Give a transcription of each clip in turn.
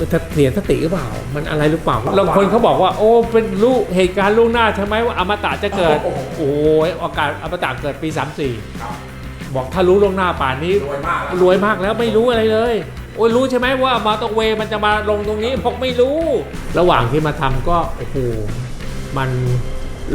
มันจะเสียสติหรือเปล่า มันอะไรหรือเปล่าบางคนเขาบอกว่า โอ้เป็นลูกเหตุการณ์ล่วงหน้าใช่ไหมว่าอมตะจะเกิด โอ้โหโอ้ยโอกาสอมตะเกิดปีครับ34 บอกถ้ารู้ล่วงหน้าป่านนี้รวยมากแล้วรวยมากแล้วไม่รู้อะไรเลยโอ้ยรู้ใช่ไหมว่ามาตองเวมันจะมาลงตรงนี้บอกไม่รู้ ระหว่างที่มาทำก็โอ้โหมัน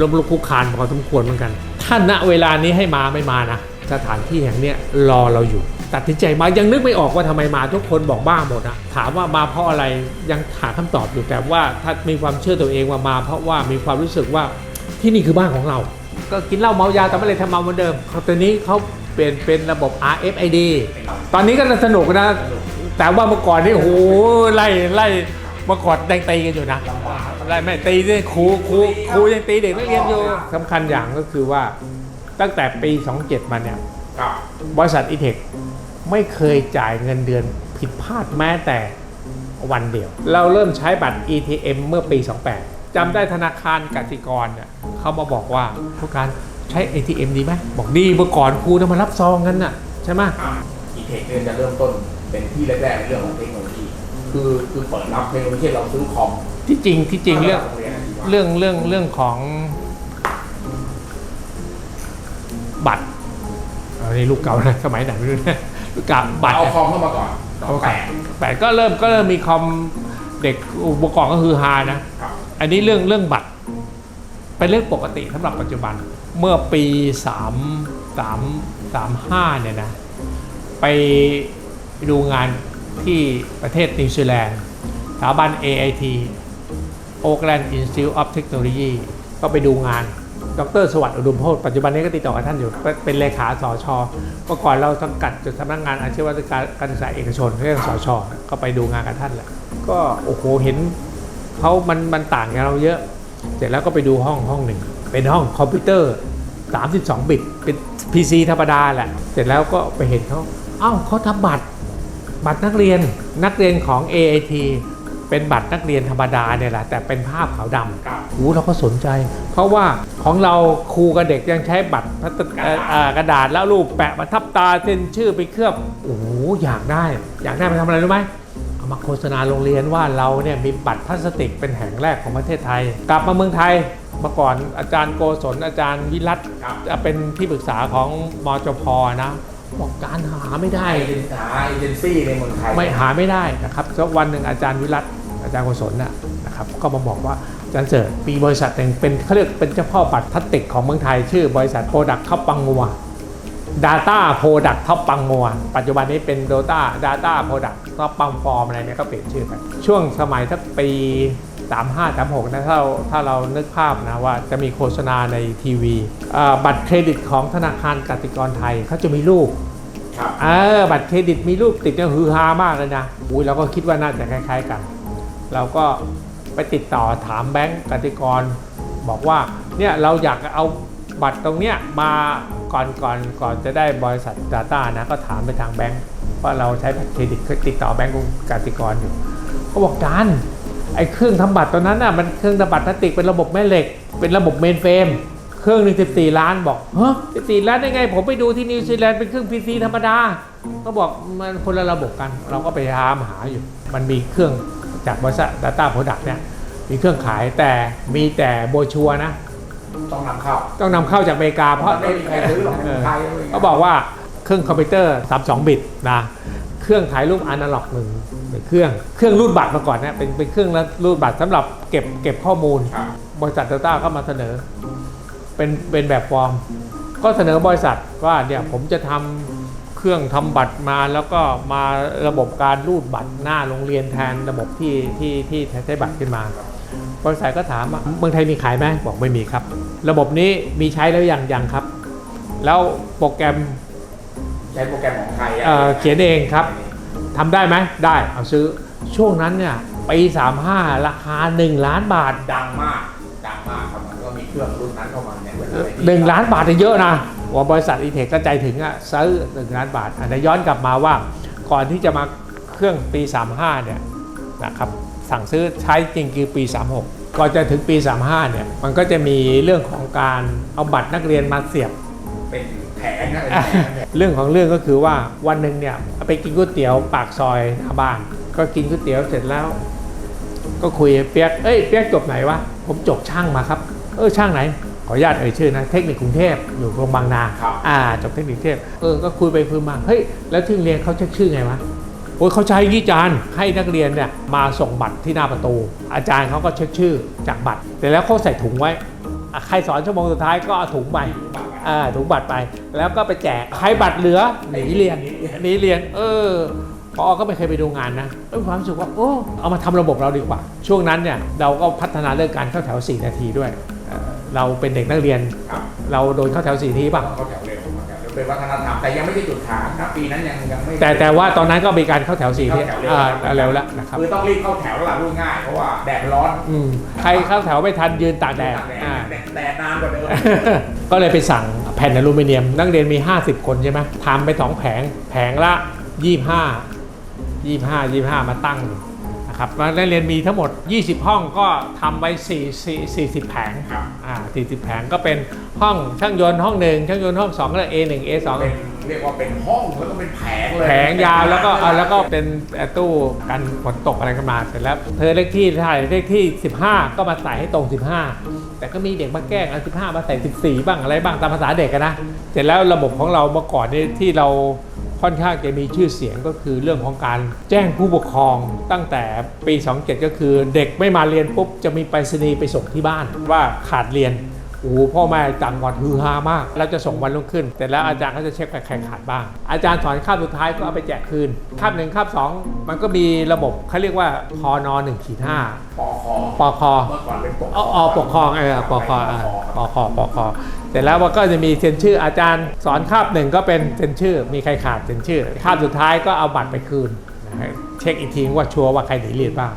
ลมลุกคุกคานพอสมควรเหมือนกัน ถ้าณเวลานี้ให้มาไม่มานะสถานที่แห่งเนี้ยรอเราอยู่ ตัดสินใจมายังนึกไม่ออกว่าทำไมมาทุกคนบอกบ้าหมดนะถามว่ามาเพราะอะไรยังหาคำตอบอยู่แต่ว่าถ้ามีความเชื่อตัวเองว่ามา เพราะว่ามีความรู้สึกว่าที่นี่คือบ้านของเรา ก็กินเหล้าเมายาแต่ไม่เลยทำเมาเหมือนเดิมเขาตอนนี้เขาเปลี่ยนเป็นระบบ RFID ตอนนี้ก็สนุกนะ แต่ว่าเมื่อก่อนนี่โอ้โหไล่ไล่เมื่อก่อนแดงตีกันอยู่นะไล่ไม่ตีเนี่ยครูครูครูยังตีเด็กนักเรียนอยู่สำคัญอย่างก็คือว่าตั้งแต่ปี 27 มาเนี่ยครับบริษัทอีเทค ไม่เคยจ่ายเงินเดือนผิดพลาดแม้แต่วันเดียว เราเริ่มใช้บัตร ETM เมื่อปี 28จำได้ธนาคารกสิกรเนี่ยเขามาบอกว่าผู้การใช้ ATM ดีไหมบอกดีเมื่อก่อนครูต้องมารับซองกันน่ะใช่ไหมอีเทคเนี่ยจะเริ่มต้นเป็นที่แรกๆในเรื่องของเทคโนโลยีคือคือเปิดรับเทคโนโลยีเราซื้อคอมที่จริงที่จริงเรื่องโรียนอาชีวะเรื่องเรื่องเรื่องของบัตรอันนี้ลูกเก่านะสมัยไหนไม่รู้นะลู กเก่าบัตรเอาคอมเข้ามาก่อนสองแปดแปดก็เริ่มก็เริ่มมีคอมเด็กอุปกรณ์ก็คือฮานะ ครับอันนี้เรื่องเรื่องบัตร เป็นเรื่องปกติสำหรับปัจจุบันเมื่อปี3 3 3 5เนี่ยนะ ไปดูงานที่ประเทศนิวซีแลนด์สถาบัน AIT Oakland Institute of Technology ก็ไปดูงาน ดรสวัสดิ์อุดมโพธิ์ปัจจุบันนี้ก็ติดต่อกับท่านอยู่ เป็นเลขาสอชเมื่อก่อนเราสังกัดจุดสำนักงานอาชีวศึกษาการศึกษาเอกชนเรียกสอชก็ไปดูงานกับท่านแหละก็โอ้โหเห็นเขามันมันต่างกับเราเยอะ เสร็จแล้วก็ไปดูห้องห้องหนึ่ง เป็นห้องคอมพิวเตอร์ 32 บิต เป็น PC ธรรมดาแหละ เสร็จแล้วก็ไปเห็นเขาเอ้าเขาทำบัตรบัตรนักเรียนนักเรียนของ AIT เป็นบัตรนักเรียนธรรมดาเนี่ยแหละ แต่เป็นภาพขาวดำครับโอ้เราก็สนใจ เพราะว่าของเราครูกับเด็กยังใช้บัตรพลาสติกเอ่อเอ่อกระดาษแล้วรูปแปะมาทับตาเซ็นชื่อไปเคลือบโอ้โหอยากได้ อยากได้ไปทำอะไรรู้ไหมเอามาโฆษณาโรงเรียนว่าเราเนี่ยมีบัตรพลาสติกเป็นแห่งแรกของประเทศไทย กลับมาเมืองไทยเมื่อก่อนอาจารย์โกศลอาจารย์วิรัตครับจะเป็นที่ปรึกษาของมจพนะ บอกการหาไม่ได้เอเจนซี่หาเอเจนซี่ในเมืองไทยไม่หาไม่ได้นะครับสักวันหนึ่งอาจารย์วิรัตอาจารย์โกศลน่ะนะครับก็มาบอกว่าอาจารย์เสิร์ชปีบริษัทหนึ่งเป็นเขาเรียกเป็นเจ้าพ่อบัตรพลาสติกของเมืองไทย ชื่อบริษัทโปรดักต์ท็อปปังงัว Data Product ท็อปปังงัว ปัจจุบันนี้เป็น Data Data Product ท็อปปังฟอร์มอะไรเนี่ยก็เปลี่ยนชื่อไปช่วงสมัยสักปี 35 36นะถ้าเราถ้าเรานึกภาพนะว่าจะมีโฆษณาในทีวีอ่าบัตรเครดิตของธนาคารกสิกรไทยเขาจะมีรูปครับเออบัตรเครดิตมีรูปติดเนี่ยฮือฮามากเลยนะอุ้ยเราก็คิดว่าน่าจะคล้าย ๆกัน เราก็ไปติดต่อถามแบงก์กติกร บอกว่าเนี่ยเราอยากเอาบัตรตรงเนี้ยมาก่อนก่อนก่อนจะได้บริษัท Data นะก็ถามไปทางแบงก์ว่าเราใช้บัตรเครดิตเคยติดต่อแบงก์กสิกรอยู่เขาบอกการ ไอ้เครื่องทำบัตรตัวนั้นน่ะมันเครื่องทำบัตรพลาสติกเป็นระบบแม่เหล็ก เป็นระบบเมนเฟรมเครื่องหนึ่ง14ล้านบอกเฮ้ย14ล้านได้ไง ผมไปดูที่นิวซีแลนด์เป็นเครื่อง PC ธรรมดาก็บอกมันคนละระบบกัน เราก็ไปตามหาอยู่ มันมีเครื่องจากบริษัท Data Product เนี่ยมีเครื่องขายแต่มีแต่โบรชัวร์นะ ต้องนำเข้า ต้องนำเข้าจากอเมริกาเพราะไม่มีใครซื้อหรอกเออไทยเขาบอกว่าเครื่องคอมพิวเตอร์32บิตนะ เครื่องถ่ายรูปอนาล็อกหนึ่งหนึ่งเครื่องเครื่องรูดบัตรมาก่อนเนี่ยเป็นเป็นเครื่องรูดบัตรสำหรับเก็บเก็บข้อมูลครับริษัท Data ก็มาเสนอ เป็นเป็นแบบฟอร์ม ก็เสนอบริษัทว่าเนี่ยผมจะทำเครื่องทำบัตรมาแล้วก็มาระบบการรูดบัตรหน้าโรงเรียนแทนระบบที่ที่ที่ใช้บัตรขึ้นมาบริษัทก็ถามว่าเมืองไทยมีขายไหมบอกไม่มีครับ ระบบนี้มีใช้แล้วยังยังครับ แล้วโปรแกรม ใช้โปรแกรมของไทยเอ่อเขียนเองครับทำได้ไหมได้เอาซื้อช่วงนั้นเนี่ยปี35 ราคา 1 ล้านบาท ดังมาก ดังมากครับมันก็มีเครื่องรุ่นนั้นเข้ามาเนี่ยเป็นอะไรที่หนึ่งล้านบาทเนี่ยเยอะนะว่าบริษัทอีเทคก็ใจถึงอะซื้อหนึ่งล้านบาทอันนี้ย้อนกลับมาว่าก่อนที่จะมาเครื่องปี 35 เนี่ยนะครับสั่งซื้อใช้จริงคือปี 36 ก่อนจะถึงปี 35 เนี่ยมันก็จะมีเรื่องของการเอาบัตรนักเรียนมาเสียบเป็น แผงนะเป็นแผงเนี่ยเรื่องของเรื่องก็คือว่าวันหนึ่งเนี่ยไปกินก๋วยเตี๋ยวปากซอยหน้าบ้าน ก็กินก๋วยเตี๋ยวเสร็จแล้ว ก็คุยกับเปียกเอ้ยเปียกจบไหนวะผมจบช่างมาครับ เออช่างไหน ขออนุญาตเอ่ยชื่อนะเทคนิคกรุงเทพอยู่โรงพยาบาลนาครับ อ่าจบเทคนิคกรุงเทพเออก็คุยไปคุยมาเฮ้ยแล้วที่โรงเรียนเขาเช็คชื่อไงวะโอ้ยเขาใช้ยี่จานให้นักเรียนเนี่ยมาส่งบัตรที่หน้าประตู อาจารย์เขาก็เช็คชื่อจากบัตรแต่แล้วเขาใส่ถุงไว้อะใครสอนชั่วโมงสุดท้ายก็เอาถุงไป อ่าถุงบัตรไป แล้วก็ไปแจกใครบัตรเหลือหนีเรียนหนีเรียน เออพอก็ไม่เคยไปดูงานนะเออความรู้สึกว่าโอ้เอามาทำระบบเราดีกว่า ช่วงนั้นเนี่ยเราก็พัฒนาเรื่องการเข้าแถว 4 นาทีด้วยเอ่อเราเป็นเด็กนักเรียนครับเราโดนเข้าแถว 4 นาทีป่ะ เข้าแถวเร็วเข้าแถวเร็วเป็นวัฒนธรรมแต่ยังไม่ใช่จุดขายนะปีนั้นยังยังไม่แต่แต่ว่าตอนนั้นก็มีการเข้าแถว4ที่เข้าแถวเร็วอ่าเร็วแล้วนะครับคือต้องรีบเข้าแถวแล้วล่ะพูดง่ายเพราะว่าแดดร้อนอืมใครเข้าแถวไม่ทันยืนตากแดดตากแดดอ่าแดดแดดนานกว่าเดิมก็เลยไปสั่งแผ่นอลูมิเนียม นักเรียนมี 50 คนใช่ไหมทำไปสองแผงแผงละ 25 25 25 มาตั้ง นะครับนักเรียนมีทั้งหมด 20 ห้องก็ทำไป4 4 40 แผงครับอ่า40 แผงก็เป็นห้องช่างยนต์ห้องหนึ่งช่างยนต์ห้อง2ก็เลย A1 A2 เป็นเรียกว่าเป็นห้องแล้วก็เป็นแผงเลยแผงยาวแล้วก็เอาแล้วก็เป็นตู้กันฝนตกอะไรกันมาเสร็จแล้วเธอเลขที่เท่าไหร่เลขที่ 15 ก็มาใส่ให้ตรง 15 แต่ก็มีเด็กมาแกล้งเอา15 มาใส่ 14 บ้างอะไรบ้างตามภาษาเด็กอะนะเสร็จแล้วระบบของเราเมื่อก่อนเนี่ยที่เรา ค่อนข้างจะมีชื่อเสียงก็คือเรื่องของการแจ้งผู้ปกครองตั้งแต่ปี 27 ก็คือเด็กไม่มาเรียนปุ๊บจะมีไปรษณีย์ไปส่งที่บ้านว่าขาดเรียน โอ้โหพ่อแม่ต่างวัดฮือฮามาก แล้วจะส่งวันรุ่งขึ้น แต่แล้วอาจารย์ก็จะเช็คไปใครขาดบ้าง อาจารย์สอนคาบสุดท้ายก็เอาไปแจกคืนคาบหนึ่งคาบสองมันก็มีระบบเขาเรียกว่าพอนหนึ่งขีดห้าปอคอปอคอเมื่อก่อนเป็นปกเอาเอาปกครองเออปกครองอะปกครองปกครองแต่แล้วมันก็จะมีเซ็นชื่ออาจารย์สอนคาบหนึ่งก็เป็นเซ็นชื่อ มีใครขาดเซ็นชื่อคาบสุดท้ายก็เอาบัตรไปคืนนะฮะเช็คอีกทีว่าชัวร์ว่าใครหนีเรียนบ้าง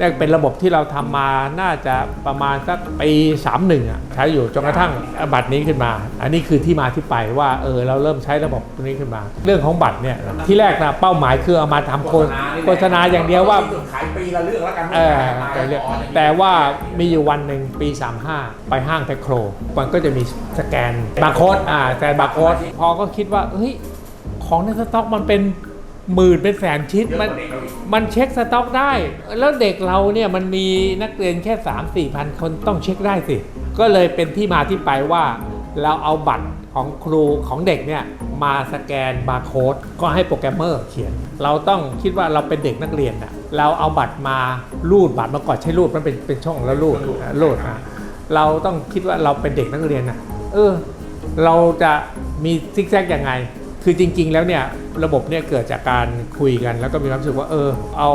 นี่เป็นระบบที่เราทำมาน่าจะประมาณสักปี31อะใช้อยู่จนกระทั่งบัตรนี้ขึ้นมา อันนี้คือที่มาที่ไปว่าเออเราเริ่มใช้ระบบตัวนี้ขึ้นมา เรื่องของบัตรเนี่ยที่แรกนะเป้าหมายคือเอามาทำโฆษโฆษณาอย่างเดียวว่าจุดขายปีละเรื่องแล้วกันเออแต่เรียกแต่ว่ามีอยู่วันหนึ่งปี 35 ไปห้างแพคโครมันก็จะมีสแกนบาร์โค้ดอ่าสแกนบาร์โค้ดพอก็คิดว่าเฮ้ยของในสต็อกมันเป็น หมื่นเป็นแสนชิ้นมันมันเช็คสต็อกได้ แล้วเด็กเราเนี่ยมันมีนักเรียนแค่ 3 4พันคนต้องเช็คได้สิ ก็เลยเป็นที่มาที่ไปว่า เราเอาบัตรของครูของเด็กเนี่ยมาสแกนบาร์โค้ดก็ให้โปรแกรมเมอร์เขียน เราต้องคิดว่าเราเป็นเด็กนักเรียนนะเราเอาบัตรมารูดบัตรมาก่อนใช้รูดมันเป็นเป็นช่องแล้วรูดอะรูดอะเราต้องคิดว่าเราเป็นเด็กนักเรียนนะเออ เราจะมีซิกแซกยังไง คือจริง ๆ แล้วเนี่ยระบบเนี่ยเกิดจากการคุยกัน แล้วก็มีความรู้สึกว่าเออเอา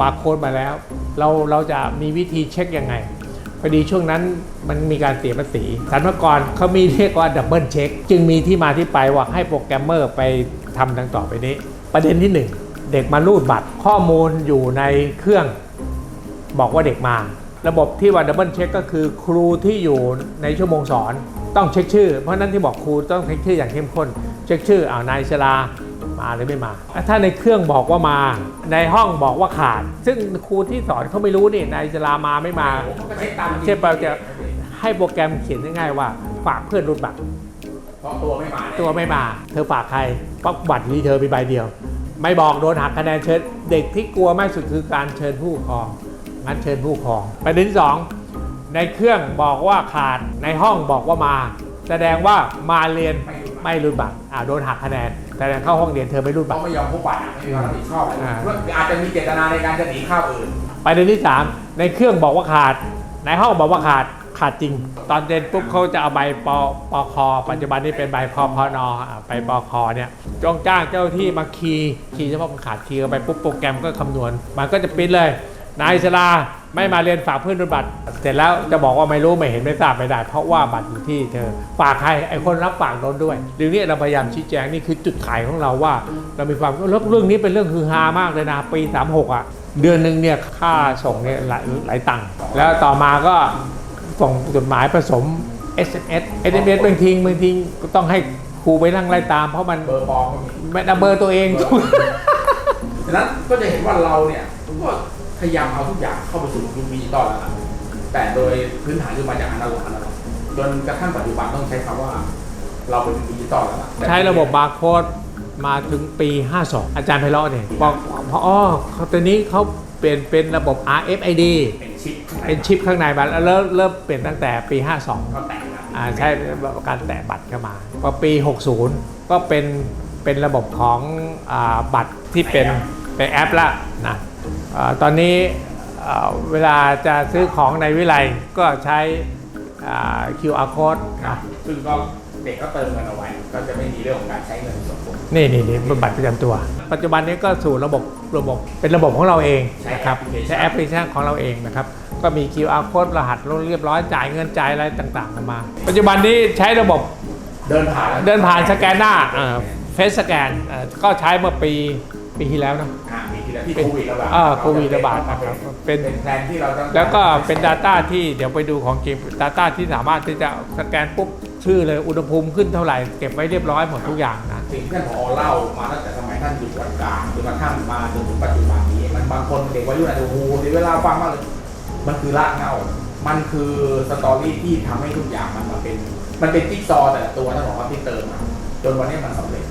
บาร์โค้ดมาแล้ว เราเราจะมีวิธีเช็คยังไงพอดีช่วงนั้นมันมีการเสียภาษีสรรพากรเขามีเรียกว่าดับเบิลเช็คจึงมีที่มาที่ไปว่าให้โปรแกรมเมอร์ไปทำดังต่อไปนี้ ประเด็นที่หนึ่งเด็กมารูดบัตรข้อมูลอยู่ในเครื่องบอกว่าเด็กมา ระบบที่ว่าดับเบิลเช็คก็คือครูที่อยู่ในชั่วโมงสอนต้องเช็คชื่อ เพราะนั้นที่บอกครูต้องเช็คชื่ออย่างเข้มข้น ช็คชื่ออ้าวนายชลามาหรือไม่มา ถ้าในเครื่องบอกว่ามา ในห้องบอกว่าขาด ซึ่งครูที่สอนเขาไม่รู้นี่นายชลามาไม่มาผมก็เช็คตามเช่นเราจะให้โปรแกรมเขียนง่ายๆว่า ฝากเพื่อนรูดบัตรเพราะตัวไม่มาตัวไม่มา เธอฝากใครเพราะบัตรมีเธอมีใบเดียว ไม่บอกโดนหักคะแนนเชิญเด็กที่กลัวมากสุดคือการเชิญผู้ปกครองงั้นเชิญผู้ปกครองประเด็นที่สองในเครื่องบอกว่าขาดในห้องบอกว่ามา แสดงว่ามาเรียน ไม่รูดบัตรอ่าโดนหักคะแนนแสดงเข้าห้องเรียนเธอไม่รูดบัเขาตรไม่ยอมพบบัตรไม่มีความรับผิดชอบอ่า อาจจะมีเจตนาในการจะหนีข้าวอื่น ประเด็นที่ 3 ในเครื่องบอกว่าขาด ในห้องบอกว่าขาดขาดจริง ตอนเรียนปุ๊บเขาจะเอาใบปปคปัจจุบันนี้เป็นใบพพนอ่าใบปคเนี่ยจ้องจ้างเจ้าที่มาคีย์คีย์เฉพาะมันขาดคีย์เข้าไปปุ๊บโปรแกรมก็คำนวณ มันก็จะปริ้นเลย นายชลาไม่มาเรียนฝากเพื่อนด้วยบัตร เสร็จแล้วจะบอกว่าไม่รู้ไม่เห็นไม่ทราบไม่ได้ เพราะว่าบัตรอยู่ที่เธอ ฝากใครไอ้คนรับฝากโดนด้วยเรื่องนี้เราพยายามชี้แจงนี่คือจุดขายของเราว่า เรามีความแล้วเรื่องนี้เป็นเรื่องฮือฮามากเลยนะปี 36 อะ เดือนหนึ่งเนี่ยค่าส่งเนี่ยหลายหลายตังค์แล้วต่อมาก็ส่งจดหมายผสม SMS SMS บางทีบางทีก็ต้องให้ครูไปนั่งไล่ตาม เพราะมันเบอร์ปลอมก็มีไม่นับเบอร์ตัวเองฉะนั้นก็จะเห็นว่าเราเนี่ยก็ พยายามเอาทุกอย่างเข้าไปสู่ยุคดิจิตอลแล้วล่ะแต่โดยพื้นฐานคือมาจากอนาล็อกอนาล็อกจนกระทั่งปัจจุบันต้องใช้คำว่า เราเป็นดิจิตอลแล้วล่ะใช้ระบบบาร์โค้ดมาถึงปี 52 อาจารย์ไพเราะเนี่ยบอกพออ๋อตัวนี้เขาเปลี่ยนเป็นระบบ RFID เป็นชิปเป็นชิปข้างในมาแล้วเริ่มเปลี่ยนตั้งแต่ปี 52 ก็แตกแล้วอ่าใช้การแตะบัตรเข้ามาพอปี 60 ก็เป็นเป็นระบบของอบัตรที่เป็นเป็นแอปละนะ ตอนนี้อ่าเวลาจะซื้อของในวิไลก็ใช้อ่า QR code นะซึ่งก็เด็กก็เติมเงินเอาไว้ ก็จะไม่มีเรื่องของการใช้เงินสดนี่นี่นี่เป็นบัตรประจำตัว ปัจจุบันนี้ก็สู่ระบบระบบเป็นระบบของเราเองนะครับใช้แอปพลิเคชันของเราเองนะครับ ก็มี QR code รหัสเรียบร้อยจ่ายเงินจ่ายอะไรต่างๆกันมา ปัจจุบันนี้ใช้ระบบเดินผ่านเดินผ่านสแกนหน้าเฟสสแกนก็ใช้เมื่อปีปีที่แล้วเนอะอ่ามี ที่แล้วที่โควิดระบาดอ่าโควิดระบาดนะครับเป็นเป็นแผนที่เราต้องแล้วก็เป็น Data ที่เดี๋ยวไปดูของจริง Data ที่สามารถที่จะสแกนปุ๊บชื่อเลยอุณหภูมิขึ้นเท่าไหร่เก็บไว้เรียบร้อยหมดทุกอย่างนะสิ่งที่ท่านผอเล่ามาตั้งแต่สมัยท่านอยู่วันกลางจนกระทั่งมาจนถึงปัจจุบันนี้มันบางคนเด็กวัยรุ่นอาจจะโอ้โหเดี๋ยวเวลาฟังมากเลยมันคือรากเหง้ามันคือสตอรี่ที่ทำให้ทุกอย่างมันมาเป็น มันเป็นจิ๊กซอว์แต่ละตัวท่านบอกว่าที่เติมมาจนวันนี้มันสำเร็จ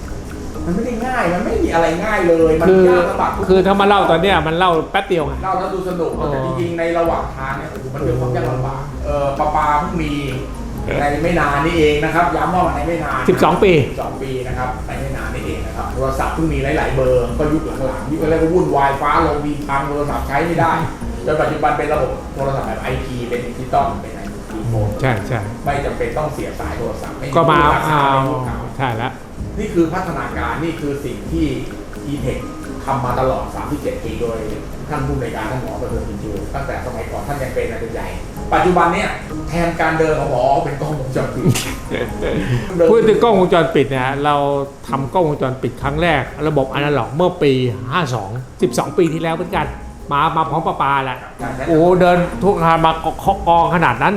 มันไม่ได้ง่าย มันไม่มีอะไรง่ายเลย มันคือยากลำบากทุกคือถ้ามาเล่าตอนเนี้ยมันเล่าแป๊บเดียวไงเล่าแล้วดูสนุกอ๋อแต่จริงๆในระหว่างทางเนี่ยโอ้โหมันเป็นความยากลำบากเออปลาปลาเพิ่งมีในไม่นานนี่เองนะครับย้ำว่ามันในไม่นาน 12 ปี 12 ปีนะครับในไม่นานนี่เองนะครับโทรศัพท์เพิ่งมีหลาย ๆ เบอร์ก็ยุคหลังๆยุคแรกก็วุ่นวายฟ้าลงดีพังโทรศัพท์ใช้ไม่ได้จนปัจจุบันเป็นระบบโทรศัพท์แบบไอทีเป็นดิจิตอลเป็นไอทีโฟนใช่ใช่ไม่จำเป็นต้องเสียสายโทรศัพท์ไก็มาราคาเอาไม่รู้เก่าใช่แล้ว นี่คือพัฒนาการนี่คือสิ่งที่ e-tech ทำมาตลอด 37 ปีโดยท่านผู้ในวยการท่านหมอประเสริฐพินชูตั้งแต่สมัยก่อนท่านยังเป็นอาจารย์ใหญ่ ปัจจุบันเนี่ยแทนการเดินของหมอเป็นกล้องวงจรปิดพูดถึงกล้องวงจรปิดเนี่ยเราทำกล้องวงจรปิดครั้งแรก ระบบอนาล็อกเมื่อปี 52 12 ปีที่แล้วเหมือนกัน มามาพร้อมประปาแหละโอ้โหเดินทุกทางมาเคาะกองขนาดนั้น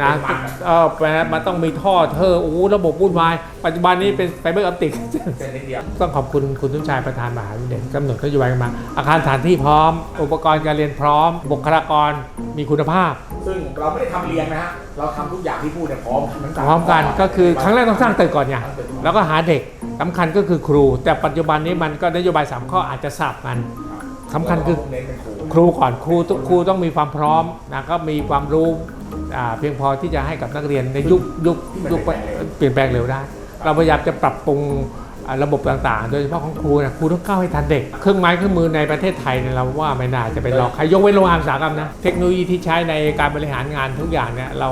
นะเป็นมันอะเออมันต้องมีท่อเธอโอ้โหระบบวุ่นวาย ปัจจุบันนี้เป็นไฟเบอร์ออปติกเส้นนิดเดียวต้องขอบคุณคุณทุนชายประธานมหาวิทยาลัยกำหนดนโยบายกันมา อาคารสถานที่พร้อม อุปกรณ์การเรียนพร้อม บุคลากรมีคุณภาพ ซึ่งเราไม่ได้ทำเรียนนะฮะเราทำทุกอย่างที่พูดเนี่ยพร้อมทั้งสาพร้อมกันก็คือครั้งแรกต้องสร้างตึกก่อนไงสร้างตึกก่อนแล้วก็หาเด็กสำคัญก็คือครู แต่ปัจจุบันนี้มันก็นโยบายสามข้ออาจจะสับกัน สำคัญคือเน้นเป็นครูครูก่อนครูต้องครูต้องมีความพร้อมนะก็มีความรู้อ่าเพียงพอที่จะให้กับนักเรียนในยุคยุคยุคเปลี่ยนแปลงเร็วได้ เราพยายามจะปรับปรุงอ่าระบบต่างๆ โดยเฉพาะของครูนะครูต้องก้าวให้ทันเด็ก เครื่องไม้เครื่องมือในประเทศไทยเนี่ยเราว่าไม่น่าจะเป็นรองใครยกเว้นโรงงานอุตสาหกรรมนะ เทคโนโลยีที่ใช้ในการบริหารงานทุกอย่างเนี่ยเรา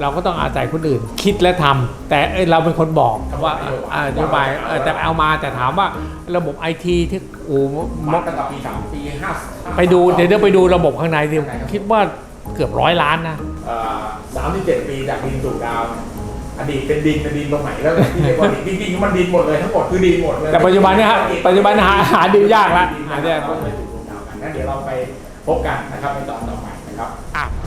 เราก็ต้องอาศัยคนอื่นคิดและทำแต่เอ้ยเราเป็นคนบอกว่าอ่านโยบายเออแต่เอามาแต่ถามว่าระบบไอทีที่โอ้มาตั้งแต่ปีสามปีห้าไปดูเดี๋ยวเดี๋ยวไปดูระบบข้างในดิคิดว่าเกือบร้อยล้านนะสามสิบเจ็ดปีจากดินสู่ดาวอดีตเป็นดินเป็นดินตรงไหนแล้วเนี่ยที่เรียกว่าดินจริงๆมันดินหมดเลยทั้งหมดคือดินหมดเลยแต่ปัจจุบันเนี่ยฮะปัจจุบันหาหาดินยากละหาหาดินเนี่ยยากต้องไปสู่ดวงดาวกันงั้นเดี๋ยวเราไปพบกันนะครับในตอนต่อไปนะครับ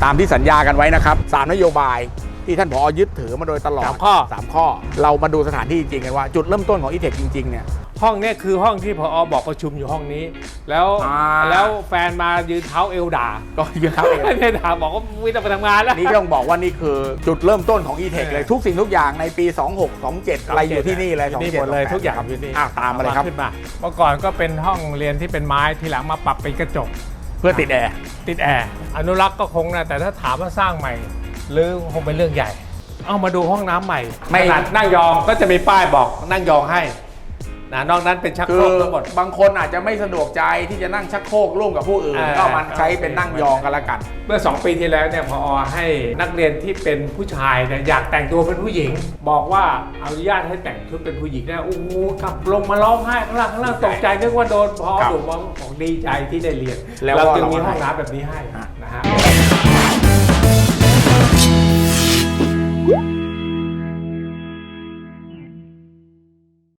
ตามที่สัญญากันไว้นะครับสามนโยบายที่ท่านผอยึดถือมาโดยตลอดสามข้อสามข้อ เรามาดูสถานที่จริงๆกันว่า จุดเริ่มต้นของอีเทคจริงๆเนี่ย ห้องเนี่ยคือห้องที่พอบอกประชุมอยู่ห้องนี้ แล้วอ่า แล้วแฟนมายืนเท้าเอวด่าก็ยืนเท้าเองเนี่ยด่าบอกว่าไม่ต้องไปทำงานแล้ว นี่ก็ต้องบอกว่านี่คือจุดเริ่มต้นของ e-tech เลยทุกสิ่งทุกอย่างในปี 26 27 อะไรอยู่ที่นี่เลยอยู่นี่27หมดเลย28ทุกอย่างครับอยู่นี่อะตามมาเลยครับ ขึ้นมา เมื่อก่อนก็เป็นห้องเรียนที่เป็นไม้ทีหลังมาปรับเป็นกระจก เพื่อติดแอร์ติดแอร์อนุรักษ์ก็คงนะแต่ถ้าถามว่าสร้างใหม่หรือคงเป็นเรื่องใหญ่ เอามาดูห้องน้ำใหม่ไม่ ขนาดนั่งยองก็จะมีป้ายบอกนั่งยองให้ นะนอกนั้นเป็นชักคืโครอกทั้งหมด บางคนอาจจะไม่สะดวกใจที่จะนั่งชักโครกร่วมกับผู้อื่น อ่า ก็มันใช้เป็นนั่งยองกันละกัน เมื่อ 2 ปีที่แล้วเนี่ยพอให้นักเรียนที่เป็นผู้ชายเนี่ยอยากแต่งตัวเป็นผู้หญิง บอกว่าอนุญาตให้แต่งชุดเป็นผู้หญิงเนี่ยโอ้โหกลับลงมาร้องไห้ข้างล่างข้างล่างตกใจนึกว่าโดนพอครับดุบอกบอกดีใจที่ได้เรียนแล้วเราก็จึงมีเราให้ห้องน้ำแบบนี้ให้อะนะฮะ